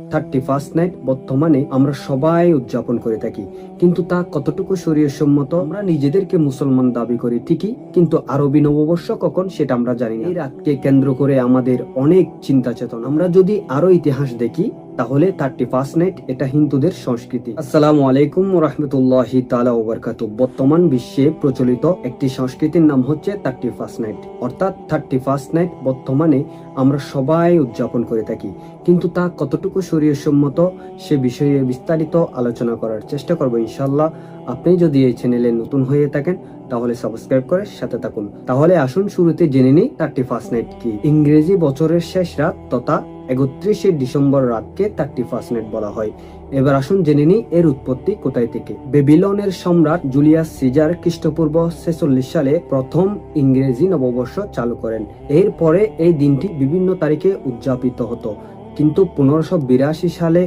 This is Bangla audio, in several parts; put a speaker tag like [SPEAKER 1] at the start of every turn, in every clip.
[SPEAKER 1] থার্টি ফার্স্ট নাইট বর্তমানে আমরা সবাই উদযাপন করে থাকি। কিন্তু তা কতটুকু শরীর সম্মত আমরা নিজেদেরকে মুসলমান দাবি করি ঠিকই, কিন্তু আরবি নববর্ষ কখন সেটা আমরা জানি না। এই রাতকে কেন্দ্র করে আমাদের অনেক চিন্তা চেতন আমরা যদি আরও ইতিহাস দেখি তাহলে থার্টি ফার্স্ট নাইট এটা হিন্দুদের সংস্কৃতি। আসসালামু আলাইকুম রহমতুল্লাহ তালা ওবরকাত বর্তমান বিশ্বে প্রচলিত একটি সংস্কৃতির নাম হচ্ছে থার্টি ফার্স্ট নাইট অর্থাৎ থার্টি ফার্স্ট নাইট বর্তমানে আমরা সবাই উদযাপন করে থাকি। কিন্তু তা কতটুকু সম্মত সে বিষয়ে বিস্তারিত আলোচনা করার চেষ্টা করব ইনশাল্লাহ আপনি যদি এই চ্যানেলে নতুন হয়ে থাকেন, তাহলে সাবস্ক্রাইব করে সাথে থাকুন। তাহলে আসুন শুরুতে জেনে নিই থার্টি ফার্স্ট নাইট কি। ইংরেজি বছরের শেষ রাত তথা একত্রিশে ডিসেম্বর রাতকে থার্টি ফার্স্ট নাইট বলা হয়। এবার আসুন জেনে নিই এর উৎপত্তি কোথায় থেকে। বেবিলনের সম্রাট জুলিয়াস সিজার খ্রিস্টপূর্ব ছেচল্লিশ সালে প্রথম ইংরেজি নববর্ষ চালু করেন। এরপরে এই দিনটি বিভিন্ন তারিখে উদযাপিত হতো। কিন্তু পনেরোশো বিরাশি সালে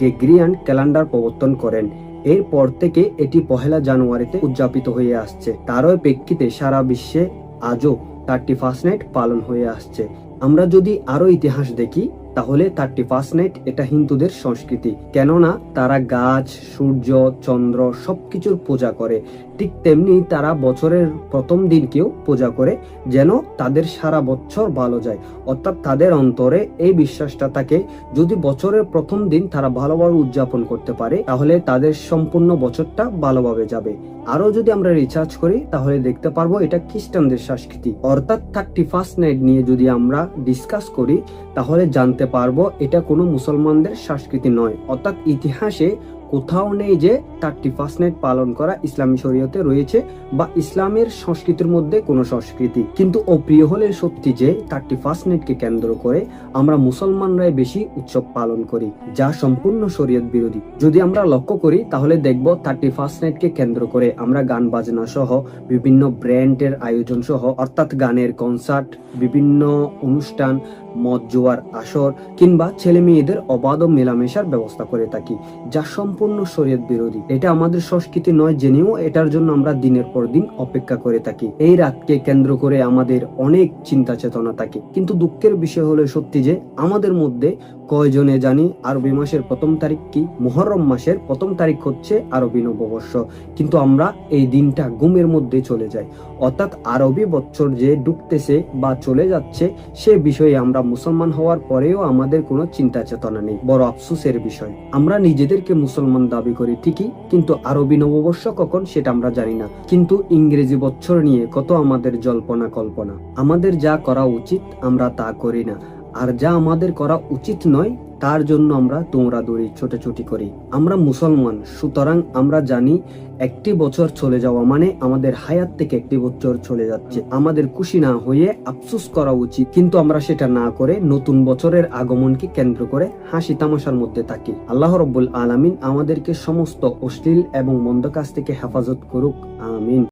[SPEAKER 1] গেগ্রিয়ান ক্যালেন্ডার প্রবর্তন করেন। এরপর থেকে এটি পহেলা জানুয়ারিতে উদযাপিত হয়ে আসছে। তারও প্রেক্ষিতে সারা বিশ্বে আজও থার্টি ফার্স্ট নাইট পালন হয়ে আসছে। আমরা যদি আরও ইতিহাস দেখি তাহলে থার্টি ফার্স্ট নাইট এটা হিন্দুদের সংস্কৃতি। কেননা তারা গাছ, সূর্য, চন্দ্র সবকিছুর পূজা করে। ঠিক তেমনি তারা বছরের প্রথম দিনকেও পূজা করে, যেন তাদের সারা বছর ভালো যায়। অর্থাৎ তাদের অন্তরে এই বিশ্বাসটা থাকে, যদি বছরের প্রথম দিন তারা ভালোভাবে উদযাপন করতে পারে, তাহলে তাদের সম্পূর্ণ বছরটা ভালোভাবে যাবে। আরও যদি আমরা রিসার্চ করি, তাহলে দেখতে পারব এটা খ্রিস্টানদের সংস্কৃতি। অর্থাৎ থার্টি ফার্স্ট নাইট নিয়ে যদি আমরা ডিসকাস করি, তাহলে জানতে পারব এটা কোনো মুসলমানদের সংস্কৃতি নয়। অর্থাৎ ইতিহাসে কোথাও নেই যে থার্টি ফার্স্ট নাইট পালন করা ইসলামী শরীয়তে রয়েছে বা ইসলামের সংস্কৃতির মধ্যে কোনো সংস্কৃতি। কিন্তু অপ্রিয় হলে সত্যি যে থার্টি ফার্স্ট নাইটকে কেন্দ্র করে আমরা মুসলমানরাই বেশি উৎসব পালন করি, যা সম্পূর্ণ শরীয়ত বিরোধী। যদি আমরা লক্ষ্য করি, তাহলে দেখব থার্টি ফার্স্ট নাইটকে কেন্দ্র করে আমরা গান বাজনা সহ বিভিন্ন ব্র্যান্ডের আয়োজন সহ, অর্থাৎ গানের কনসার্ট বিভিন্ন অনুষ্ঠান, মদ জোয়ার, আসর কিংবা ছেলে মেয়েদের অবাধ মেলামেশার ব্যবস্থা করে থাকি, যা সম্পূর্ণ শরীয়ত বিরোধী। এটা আমাদের সংস্কৃতি নয় জেনেও এটার জন্য আমরা দিনের পর দিন অপেক্ষা করে থাকি। এই রাতকে কেন্দ্র করে আমাদের অনেক চিন্তা চেতনা থাকে। কিন্তু দুঃখের বিষয় হলো সত্যি যে, আমাদের মধ্যে কয়জনে জানি আরবি মাসের প্রথম তারিখ কি? মুহররম মাসের প্রথম তারিখ হচ্ছে আরবি নববর্ষ। কিন্তু আমরা এই দিনটা ঘুমের মধ্যে চলে যাই। অর্থাৎ আরবি বছর যে ডুবতেছে বা চলে যাচ্ছে, সে বিষয়ে আমরা মুসলমান হওয়ার পরেও আমাদের কোনো চিন্তা চেতনা নেই। বড় আফসোসের বিষয়। আমরা নিজেদেরকে মুসলমান দাবি করি ঠিকই, কিন্তু আরবি নববর্ষ কখন সেটা আমরা জানি না। কিন্তু ইংরেজি বছর নিয়ে কত আমাদের জল্পনা কল্পনা। আমাদের যা করা উচিত, আমরা তা করি না। আর যা আমাদের করা উচিত নয়, তার জন্য আমরা তোমরা দৌড়ি ছোটাছুটি করি। আমরা মুসলমান, সুতরাং আমরা জানি একটি বছর চলে যাওয়া মানে আমাদের হায়াত থেকে একটি বছর চলে যাচ্ছে। আমাদের খুশি না হয়ে আফসোস করা উচিত, কিন্তু আমরা সেটা না করে নতুন বছরের আগমনকে কেন্দ্র করে হাসি তামাশার মধ্যে থাকি। আল্লাহ রব্বুল আলামিন আমাদেরকে সমস্ত অশ্লীল এবং মন্দ কাজ থেকে হেফাজত করুক। আমিন।